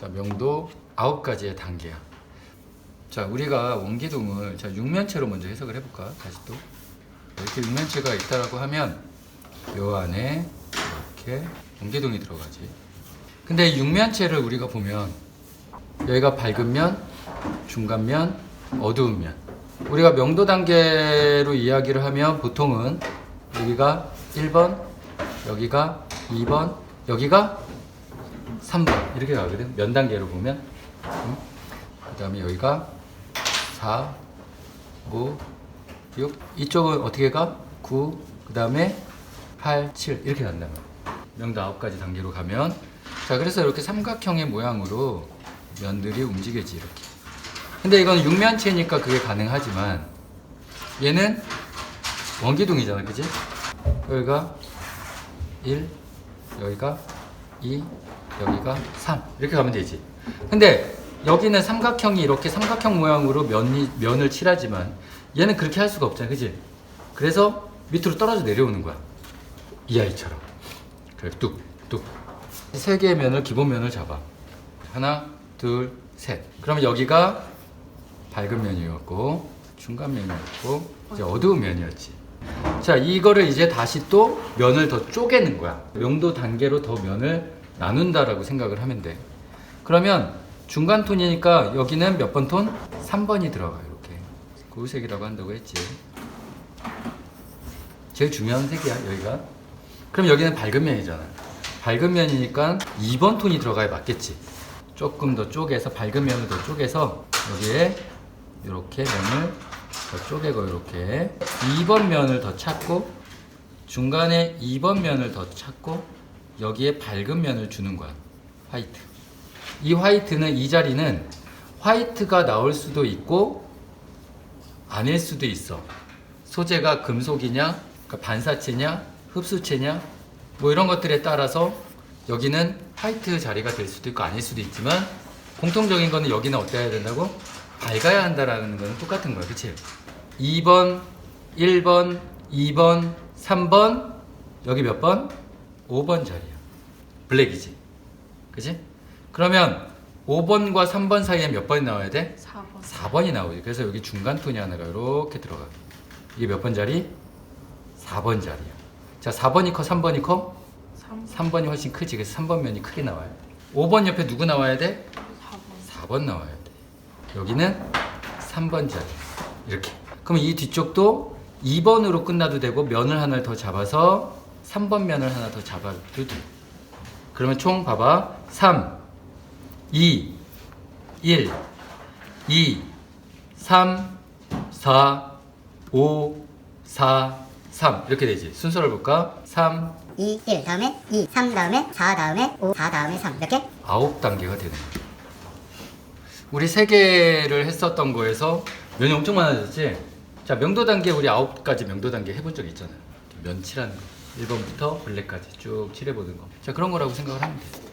자, 명도 아홉 가지의 단계야. 자, 우리가 원기둥을 자, 육면체로 먼저 해석을 해볼까? 다시 또. 이렇게 육면체가 있다라고 하면 요 안에 이렇게 원기둥이 들어가지. 근데 이 육면체를 우리가 보면 여기가 밝은 면, 중간 면, 어두운 면. 우리가 명도 단계로 이야기를 하면 보통은 여기가 1번, 여기가 2번, 여기가 3번 이렇게 가거든. 면 단계로 보면. 그 다음에 여기가 4, 5, 6. 이쪽은 어떻게 가? 9, 그 다음에 8, 7 이렇게 말이야. 명도 9가지 단계로 가면 자 그래서 이렇게 삼각형의 모양으로 면들이 움직여지 이렇게. 근데 이건 육면체니까 그게 가능하지만 얘는 원기둥이잖아, 그지? 여기가 1, 여기가 2, 여기가 3 이렇게 가면 되지. 근데 여기는 삼각형이 이렇게 삼각형 모양으로 면이, 면을 칠하지만 얘는 그렇게 할 수가 없잖아, 그지? 그래서 밑으로 떨어져 내려오는 거야. 이 아이처럼. 그래, 뚝, 뚝. 세 개의 면을 기본 면을 잡아. 하나, 둘, 셋. 그러면 여기가 밝은 면이었고 중간 면이었고 이제 어두운 면이었지. 자, 이거를 이제 다시 또 면을 더 쪼개는 거야. 명도 단계로 더 면을 나눈다라고 생각을 하면 돼. 그러면 중간 톤이니까 여기는 몇 번 톤? 3번이 들어가 이렇게. 고유색이라고 한다고 했지. 제일 중요한 색이야, 여기가. 그럼 여기는 밝은 면이잖아. 밝은 면이니까 2번 톤이 들어가야 맞겠지. 조금 더 쪼개서 밝은 면을 더 쪼개서 여기에 이렇게 면을 더 쪼개고 이렇게 2번 면을 더 찾고 중간에 2번 면을 더 찾고 여기에 밝은 면을 주는 거야. 화이트. 이 화이트는 이 자리는 화이트가 나올 수도 있고 아닐 수도 있어. 소재가 금속이냐, 그러니까 반사체냐, 흡수체냐, 뭐 이런 것들에 따라서 여기는 화이트 자리가 될 수도 있고 아닐 수도 있지만 공통적인 거는 여기는 어때야 된다고? 밝아야 한다라는 거는 똑같은 거야. 그치? 2번, 1번, 2번, 3번, 여기 몇 번? 5번 자리야. 블랙이지. 그치? 그러면 5번과 3번 사이에 몇 번이 나와야 돼? 4번. 4번이 나오지. 그래서 여기 중간 톤이 하나가 이렇게 들어가. 이게 몇 번 자리? 4번 자리야. 자, 4번이 커, 3번이 커? 3, 3번이 훨씬 크지. 그래서 3번 면이 크게 나와요. 5번 옆에 누구 나와야 돼? 4번. 4번 나와야 돼. 여기는 3번 자리. 이렇게. 그럼 이 뒤쪽도 2번으로 끝나도 되고 면을 하나 더 잡아서 3번 면을 하나 더 잡아도 돼. 그러면 총 봐봐. 3, 2, 1, 2, 3, 4, 5, 4, 3 이렇게 되지. 순서를 볼까? 3, 2, 1 다음에 2, 3 다음에 4 다음에 5, 4 다음에 3 이렇게 아홉 단계가 되는 거예요. 우리 세 개를 했었던 거에서 면이 엄청 많아졌지? 자, 명도 단계 우리 아홉 가지 명도 단계 해본 적 있잖아요. 면 칠하는 거. 1번부터 블랙까지 쭉 칠해보는 거. 자, 그런 거라고 생각을 하면 돼.